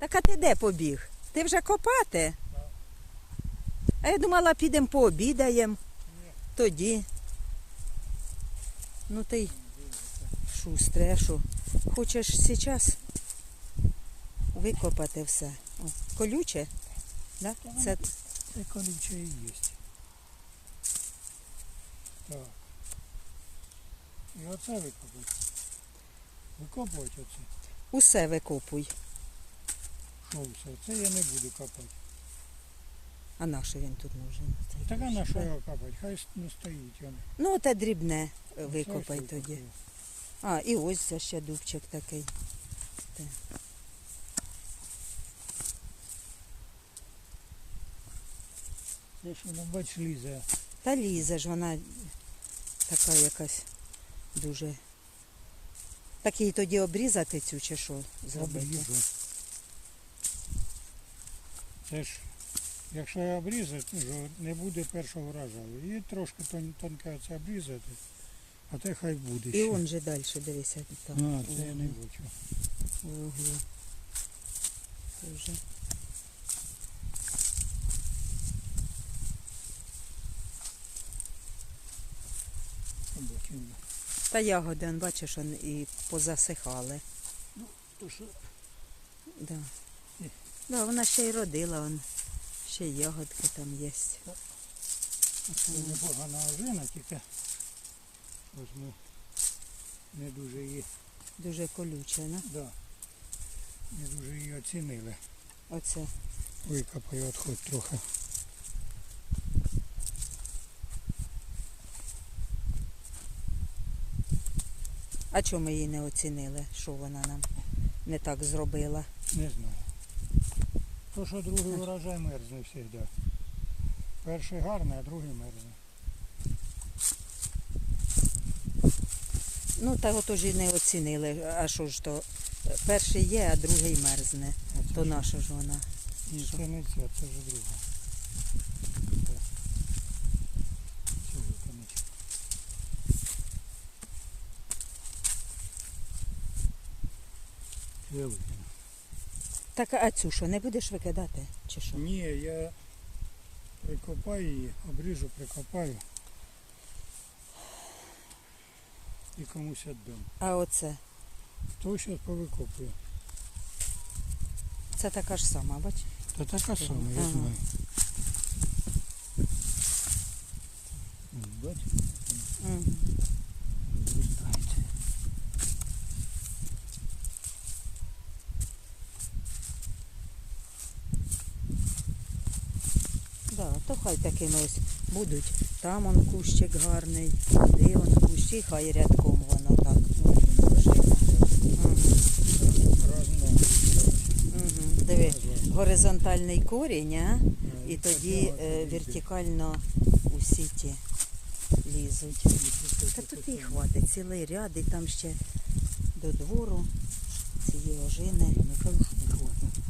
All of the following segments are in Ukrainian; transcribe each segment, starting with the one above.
Так а ти де побіг? Ти вже копати? А я думала, підемо пообідаємо. Тоді. Ну ти шустре, що? Хочеш зараз викопати все. О, колюче? Да? Це Це колюче і є. Так. І оце викопати. Викопувати оце. усе викопуй. Все? Це я не буду копати. А на що він тут нужен? Цей Так а на що його копати? Хай с- не стоїть він. Ну, те дрібне викопай тоді. викопаю. А, і ось це ще дубчик такий. Те. Це ж воно, бач, лізе. Та лізе ж вона така якась дуже. Так її тоді обрізати цю чи що зробити? Обрізу. Це ж, якщо обрізати, то не буде першого врожаю. І трошки тон, тонке це обрізати, а те хай буде І ще. он же далі, дивися там. А, це я не бачу. углу. Це вже. Та ягоди, он, бачиш, он і позасихали. Ну, То що Да. Да, вона ще й родила, он. ще ягодки там є. це непогана ожина, тільки ось ми не дуже її, Дуже колюча, не? да, не дуже її оцінили. Оце. Викопаю відходь трохи. А чому ми її не оцінили? Що вона нам не так зробила? Не знаю. То, що другий урожай мерзне завжди. Перший гарний, а другий мерзне. Ну, та отож і не оцінили. А що ж то? Перший є, а другий мерзне. Оце То ж- наша ж вона. Ні, що? це не це, це вже друга. Це. Цю виконати. Я викину. Так, а цю що, не будеш викидати? Чи що? Ні, я прикопаю її, обріжу, прикопаю. І комусь віддам. А оце? То зараз повикопую. Це така ж сама, бач? Та така сама, я знаю. М, Бач, Угу. розростається. Да, то хай такими ось будуть. Там он кущик гарний, де он кущ, і хай рядком воно так. Диви, горизонтальний корінь, а? і тоді е, вертикально усі ті лізуть. Та тут і хватить цілий ряд, і там ще до двору цієї ожини. Не кажу, що не хватить.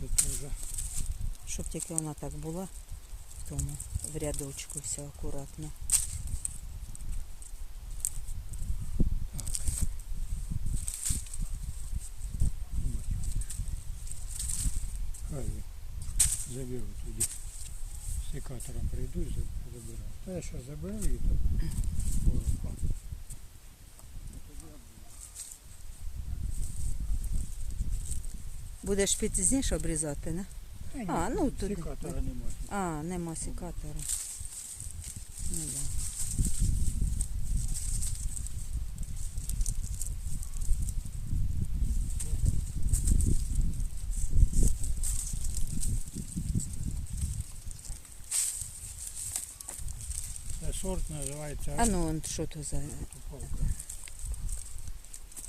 Це теж. Щоб тільки вона так була в тому в рядочку все акуратно. Хай заберу. З секатором прийду і за- заберу. Та я зараз заберу її там. Коротко. Будеш пізніше обрізати, не? А, ну, туди. Секатора немає. А, нема секатора. Ну, да. Це сорт називається А ну, он що то за.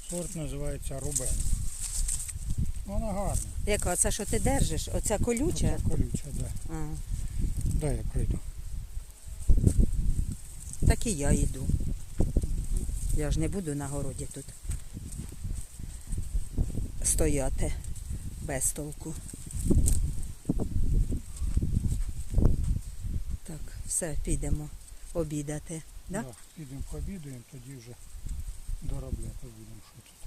Сорт називається Рубен. Вона гарна. Яка, це що ти держиш? Оця колюча? Оця колюча, да. А, Дай я прийду. так і я йду. Я ж не буду на городі тут стояти без толку. Так, все, підемо обідати. Да? Підемо пообідаємо, тоді вже доробляти будемо щось.